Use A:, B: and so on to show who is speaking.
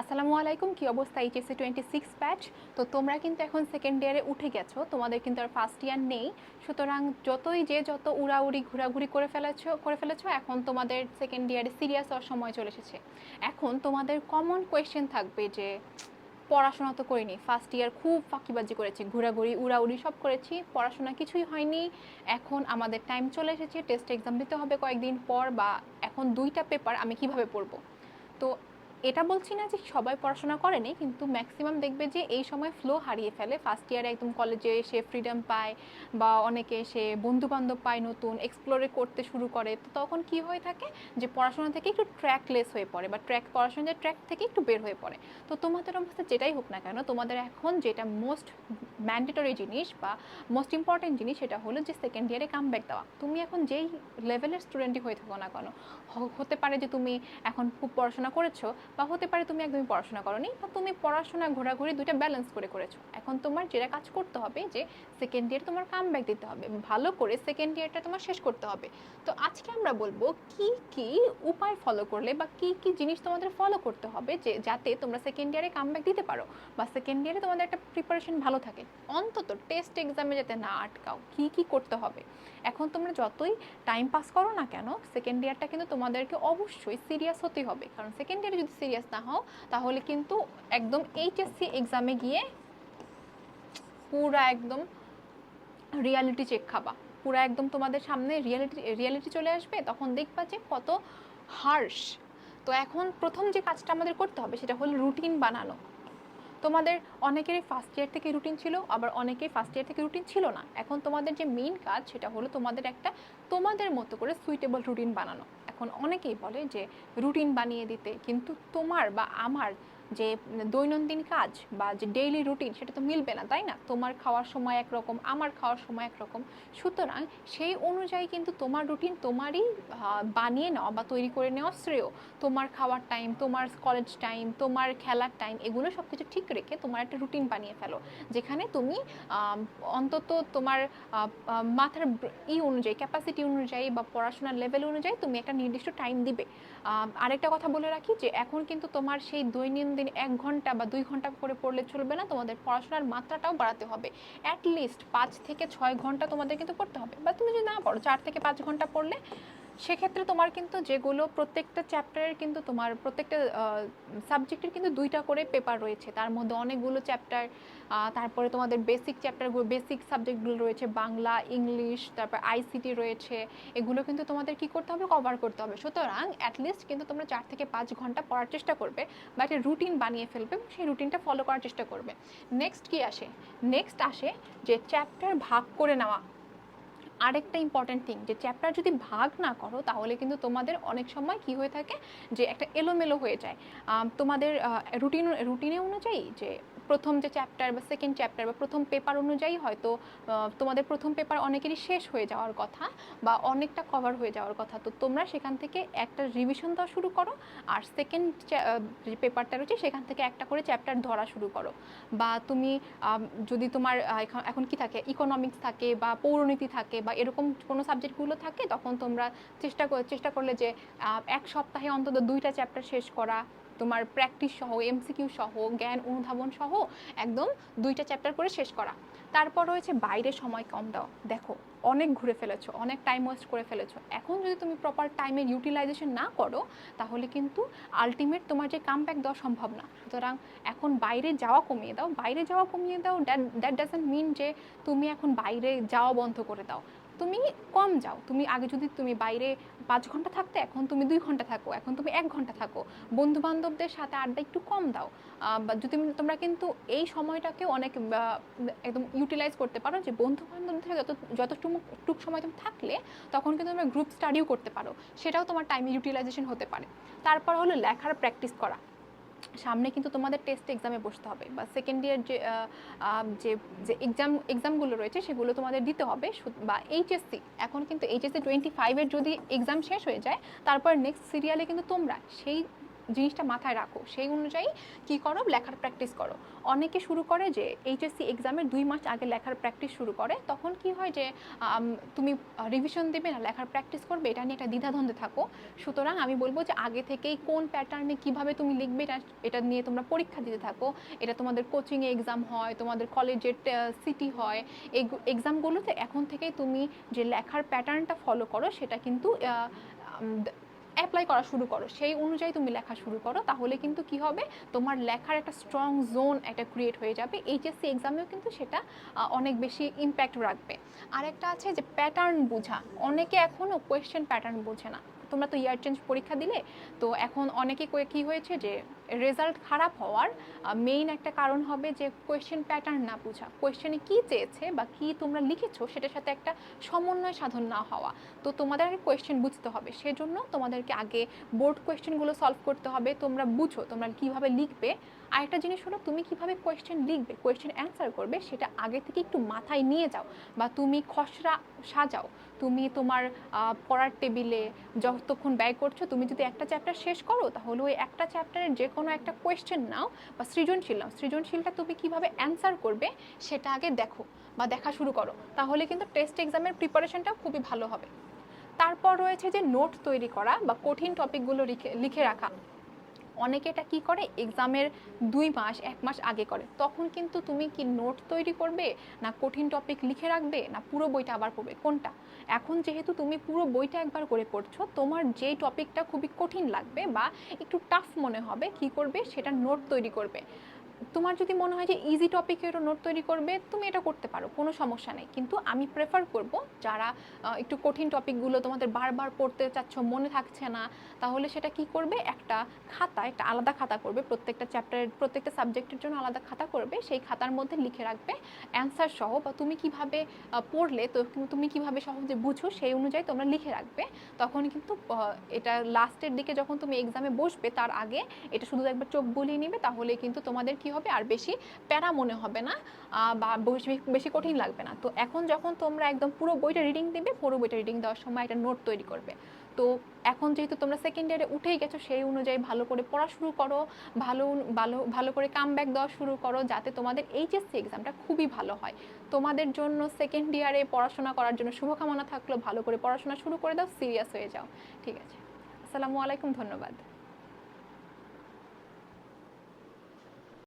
A: আসসালামু আলাইকুম, কি অবস্থা? এইচএসসি টোয়েন্টি সিক্স ব্যাচ তো তোমরা কিন্তু এখন সেকেন্ড ইয়ারে উঠে গেছো, তোমাদের কিন্তু আর ফার্স্ট ইয়ার নেই। সুতরাং যতই যে যত উড়াউড়ি, ঘোরাঘুরি করে ফেলেছো করে ফেলেছো, এখন তোমাদের সেকেন্ড ইয়ারে সিরিয়াস হওয়ার সময় চলে এসেছে। এখন তোমাদের কমন কোয়েশ্চেন থাকবে যে, পড়াশোনা তো করিনি ফার্স্ট ইয়ার খুব ফাঁকিবাজি করেছি, ঘোরাঘুরি, উড়াউড়ি সব করেছি, পড়াশোনা কিছুই হয়নি। এখন আমাদের টাইম চলে এসেছে টেস্ট এক্সাম দিতে হবে কয়েকদিন পর বা এখন দুইটা পেপার আমি কীভাবে পড়ব? তো এটা বলছি না যে সবাই পড়াশোনা করেনি, কিন্তু ম্যাক্সিমাম দেখবে যে এই সময় ফ্লো হারিয়ে ফেলে। ফার্স্ট ইয়ারে একদম কলেজে এসে ফ্রিডম পায় বা অনেকে এসে বন্ধু বান্ধব পায় নতুন এক্সপ্লোরে করতে শুরু করে। তো তখন কি হয়ে থাকে যে পড়াশোনা থেকে একটু ট্র্যাকলেস হয়ে পড়ে বা ট্র্যাক পড়াশোনার ট্র্যাক থেকে একটু বের হয়ে পড়ে। তো তোমাদের অবস্থা যেটাই হোক না কেন, তোমাদের এখন যেটা মোস্ট ম্যান্ডেটরি জিনিস বা মোস্ট ইম্পর্টেন্ট জিনিস সেটা হলো যে সেকেন্ড ইয়ারে কাম ব্যাক দেওয়া। তুমি এখন যেই লেভেলের স্টুডেন্টই হয়ে থাকো না কেন হতে পারে যে তুমি এখন খুব পড়াশোনা করেছ বা হতে পারে তুমি একদমই পড়াশোনা করোনি বা তুমি পড়াশোনা, ঘোরাঘুরি দুইটা ব্যালেন্স করে করেছ। এখন তোমার যেটা কাজ করতে হবে যে সেকেন্ড ইয়ার তোমার কাম ব্যাক দিতে হবে। ভালো করে সেকেন্ড ইয়ারটা তোমার শেষ করতে হবে। তো আজকে আমরা বলব কি কি উপায় ফলো করলে বা কি কি জিনিস তোমাদের ফলো করতে হবে যে, যাতে তোমরা সেকেন্ড ইয়ারে কাম ব্যাক দিতে পারো বা সেকেন্ড ইয়ারে তোমাদের একটা প্রিপারেশন ভালো থাকে। অন্তত টেস্ট এক্সামে যাতে না আটকাও, কি কি করতে হবে। এখন তোমরা যতই টাইম পাস করো না কেন সেকেন্ড ইয়ারটা কিন্তু তোমাদেরকে অবশ্যই সিরিয়াস হতে হবে। কারণ সেকেন্ড ইয়ারে যদি সিরিয়াস না হও, তাহলে কিন্তু একদম এইচএসসি এক্সামে গিয়ে পুরা একদম রিয়ালিটি চেক খাবা। পুরা একদম তোমাদের সামনে রিয়ালিটি রিয়ালিটি চলে আসবে, তখন দেখবা যে কত হার্শ তো এখন প্রথম যে কাজটা আমাদের করতে হবে, সেটা হলো রুটিন বানানো। তোমাদের অনেকেরই ফার্স্ট ইয়ার থেকে রুটিন ছিল, আবার অনেকেই ফার্স্ট ইয়ার থেকে রুটিন ছিল না। এখন তোমাদের যে মেইন কাজ, সেটা হলো তোমাদের একটা তোমাদের মতো করে সুইটেবল রুটিন বানানো। এখন অনেকেই বলে যে রুটিন বানিয়ে দিতে কিন্তু তোমার বা আমার যে দৈনন্দিন কাজ বা যে ডেইলি রুটিন সেটা তো মিলবে না, তাই না? তোমার খাওয়ার সময় একরকম, আমার খাওয়ার সময় একরকম। সুতরাং সেই অনুযায়ী কিন্তু তোমার রুটিন তোমারই বানিয়ে নেওয়া বা তৈরি করে নেওয়া শ্রেয়। তোমার খাওয়ার টাইম তোমার কলেজ টাইম তোমার খেলার টাইম এগুলো সব কিছু ঠিক রেখে তোমার একটা রুটিন বানিয়ে ফেলো। যেখানে তুমি অন্তত তোমার মাথার ই অনুযায়ী ক্যাপাসিটি অনুযায়ী বা পড়াশোনার লেভেল অনুযায়ী তুমি একটা নির্দিষ্ট টাইম দিবে। আরেকটা কথা বলে রাখি যে, এখন কিন্তু তোমার সেই দৈনন্দিন এক ঘণ্টা বা দুই ঘণ্টা করে পড়লে চলবে না, তোমাদের পড়াশোনার মাত্রাটাও বাড়াতে হবে। অ্যাট লিস্ট পাঁচ থেকে ছয় ঘণ্টা তোমাদের কিন্তু পড়তে হবে। বা তুমি যদি না পড়ো, চার থেকে পাঁচ ঘণ্টা পড়লে সেক্ষেত্রে তোমার কিন্তু যেগুলো প্রত্যেকটা চ্যাপ্টারের কিন্তু তোমার, প্রত্যেকটা সাবজেক্টের কিন্তু দুইটা করে পেপার রয়েছে। তার মধ্যে অনেকগুলো চ্যাপ্টার তারপরে তোমাদের বেসিক চ্যাপ্টারগুলো বেসিক সাবজেক্টগুলো রয়েছে, বাংলা, ইংলিশ, তারপর আইসিটি রয়েছে। এগুলো কিন্তু তোমাদের কি করতে হবে? কভার করতে হবে। সুতরাং অ্যাটলিস্ট কিন্তু তোমরা চার থেকে পাঁচ ঘণ্টা পড়ার চেষ্টা করবে বা একটা রুটিন বানিয়ে ফেলবে সেই রুটিনটা ফলো করার চেষ্টা করবে। নেক্সট কি আসে? নেক্সট আসে যে চ্যাপ্টার ভাগ করে নেওয়া। আরেকটা ইম্পর্ট্যান্ট থিং যে চ্যাপ্টার যদি ভাগ না করো, তাহলে কিন্তু তোমাদের অনেক সময় কি হয়ে থাকে, যে একটা এলোমেলো হয়ে যায়। তোমাদের রুটিন রুটিনে অনুযায়ী যে প্রথম যে চ্যাপ্টার বা সেকেন্ড চ্যাপ্টার বা প্রথম পেপার অনুযায়ী হয়তো তোমাদের প্রথম পেপার অনেকেরই শেষ হয়ে যাওয়ার কথা বা অনেকটা কভার হয়ে যাওয়ার কথা। তো তোমরা সেখান থেকে একটা রিভিশন দেওয়া শুরু করো, আর সেকেন্ড যে পেপারটা রয়েছে, সেখান থেকে একটা করে চ্যাপ্টার ধরা শুরু করো। বা তুমি যদি তোমার এখন- এখন কি থাকে ইকোনমিক্স থাকে বা পৌরনীতি থাকে বা এরকম কোনো সাবজেক্টগুলো থাকে, তখন তোমরা চেষ্টা চেষ্টা করলে যে এক সপ্তাহে অন্তত দুইটা চ্যাপ্টার শেষ করা, তোমার প্র্যাকটিস সহ এমসিকিউ সহ, জ্ঞান অনুধাবন সহ, একদম দুইটা চ্যাপ্টার করে শেষ করা। তারপর রয়েছে বাইরে সময় কম দাও। দেখো, অনেক ঘুরে ফেলেছো, অনেক টাইম ওয়েস্ট করে ফেলেছো। এখন যদি তুমি প্রপার টাইমের ইউটিলাইজেশন না করো, তাহলে কিন্তু আলটিমেট তোমার যে কাম ব্যাক দেওয়া সম্ভব না। সুতরাং এখন বাইরে যাওয়া কমিয়ে দাও। বাইরে যাওয়া কমিয়ে দাও দ্যাট ডাজেন্ট মিন যে তুমি এখন বাইরে যাওয়া বন্ধ করে দাও। তুমি কম যাও। তুমি আগে যদি তুমি বাইরে পাঁচ ঘণ্টা থাকতে, এখন তুমি দুই ঘণ্টা থাকো, এখন তুমি এক ঘণ্টা থাকো। বন্ধু বান্ধবদের সাথে আড্ডা একটু কম দাও। বা যদি তোমরা কিন্তু এই সময়টাকে অনেক একদম ইউটিলাইজ করতে পারো যে বন্ধু বান্ধবদের যত, যতটুকু টুক সময় তুমি থাকলে, তখন কিন্তু তোমরা গ্রুপ স্টাডিও করতে পারো। সেটাও তোমার টাইম ইউটিলাইজেশন হতে পারে। তারপর হলো লেখার প্র্যাকটিস করা। সামনে কিন্তু তোমাদের টেস্ট এক্সামে বসতে হবে। বা সেকেন্ড ইয়ার যে যে যে এক্সাম এক্সামগুলো রয়েছে সেগুলো তোমাদের দিতে হবে। বা এইচএসসি এখন কিন্তু এইচএসসি টোয়েন্টি ফাইভের যদি এক্সাম শেষ হয়ে যায়, তারপর নেক্সট সিরিয়ালে কিন্তু তোমরা সেই জিনিসটা মাথায় রাখো। সেই অনুযায়ী কি করো? লেখার প্র্যাকটিস করো। অনেকে শুরু করে যে এইচএসসি এক্সামের দুই মাস আগে লেখার প্র্যাকটিস শুরু করে। তখন কি হয় যে তুমি রিভিশন দেবে না, লেখার প্র্যাকটিস করবে, এটা নিয়ে একটা দ্বিধাদ্বন্দ্বে থাকো। সুতরাং আমি বলব যে আগে থেকেই কোন প্যাটার্নে কীভাবে তুমি লিখবে, এটা এটা নিয়ে তোমরা পরীক্ষা দিতে থাকো। এটা তোমাদের কোচিংয়ে এক্সাম হয়, তোমাদের কলেজের সিটি হয়। এক্সামগুলোতে এখন থেকেই তুমি যে লেখার প্যাটার্নটা ফলো করো, সেটা কিন্তু অ্যাপ্লাই করা শুরু করো। সেই অনুযায়ী তুমি লেখা শুরু করো, তাহলে কিন্তু কি হবে? তোমার লেখার একটা স্ট্রং জোন একটা ক্রিয়েট হয়ে যাবে। এইচএসসি এক্সামেও কিন্তু সেটা অনেক বেশি ইম্প্যাক্ট রাখবে। আর একটা আছে যে প্যাটার্ন বোঝা। অনেকে এখনও কোয়েশ্চেন প্যাটার্ন বোঝে না। তোমরা তো ইয়ার চেঞ্জ পরীক্ষা দিলে, তো এখন অনেকে কী হয়েছে যে রেজাল্ট খারাপ হওয়ার মেইন একটা কারণ হবে যে কোয়েশ্চেন প্যাটার্ন না বোঝা। কোয়েশ্চেনে কী চেয়েছে বা কি তোমরা লিখেছো সেটার সাথে একটা সমন্বয় সাধন না হওয়া। তো তোমাদের আগে কোয়েশ্চেন বুঝতে হবে। সেজন্য তোমাদেরকে আগে বোর্ড কোয়েশ্চেনগুলো সলভ করতে হবে। তোমরা বুঝো তোমরা কীভাবে লিখবে। আর একটা জিনিস হলো, তুমি কীভাবে কোয়েশ্চেন লিখবে কোয়েশ্চেন অ্যান্সার করবে সেটা আগে থেকে একটু মাথায় নিয়ে যাও বা তুমি খসড়া সাজাও। তুমি তোমার পড়ার টেবিলে যতক্ষণ ব্যয় করছ, তুমি যদি একটা চ্যাপ্টার শেষ করো, তাহলে ওই একটা চ্যাপ্টারের যে কোনো একটা কোয়েশ্চেন নাও বা সৃজনশীল নাও। সৃজনশীলটা তুমি কীভাবে অ্যান্সার করবে সেটা আগে দেখো বা দেখা শুরু করো। তাহলে কিন্তু টেস্ট এক্সামের প্রিপারেশনটাও খুবই ভালো হবে। তারপর রয়েছে যে নোট তৈরি করা বা কঠিন টপিকগুলো লিখে রাখা। অনেকে এটা কি করে? এক্সামের দুই মাস, এক মাস আগে করে। তখন কিন্তু তুমি কি নোট তৈরি করবে? না কঠিন টপিক লিখে রাখবে? না পুরো বইটা আবার পড়বে? কোনটা? এখন যেহেতু তুমি পুরো বইটা একবার করে পড়ছো, তোমার যে টপিকটা খুবই কঠিন লাগবে বা একটু টাফ মনে হবে, কি করবে? সেটা নোট তৈরি করবে। তোমার যদি মনে হয় যে ইজি টপিকেরও নোট তৈরি করবে, তুমি এটা করতে পারো, কোনো সমস্যা নেই। কিন্তু আমি প্রেফার করব যারা একটু কঠিন টপিকগুলো তোমাদের বারবার পড়তে চাচ্ছ, মনে থাকছে না, তাহলে সেটা কি করবে? একটা খাতা, একটা আলাদা খাতা করবে, প্রত্যেকটা চ্যাপ্টারের প্রত্যেকটা সাবজেক্টের জন্য আলাদা খাতা করবে, সেই খাতার মধ্যে লিখে রাখবে অ্যান্সার সহ বা তুমি কীভাবে পড়লে, তো তুমি কীভাবে সহজে বুঝো সেই অনুযায়ী তোমরা লিখে রাখবে। তখন কিন্তু এটা লাস্টের দিকে যখন তুমি এক্সামে বসবে, তার আগে এটা শুধু একবার চোখ বুলিয়ে নিবে তাহলে কিন্তু তোমাদের কি হবে? আর বেশি প্যারা মনে হবে না বা বেশি কঠিন লাগবে না। তো এখন যখন তোমরা একদম পুরো বইটা রিডিং দিবে, পুরো বইটা রিডিং দেওয়ার সময় একটা নোট তৈরি করবে। তো এখন যেহেতু তোমরা সেকেন্ড ইয়ারে উঠেই গেছো, সেই অনুযায়ী ভালো করে পড়া শুরু করো, ভালো ভালো ভালো করে কাম ব্যাক দেওয়া শুরু করো, যাতে তোমাদের এইচএসসি এক্সামটা খুবই ভালো হয়। তোমাদের জন্য সেকেন্ড ইয়ারে পড়াশোনা করার জন্য শুভকামনা থাকল, ভালো করে পড়াশোনা শুরু করে দাও সিরিয়াস হয়ে যাও। ঠিক আছে। আসসালামু আলাইকুম, ধন্যবাদ।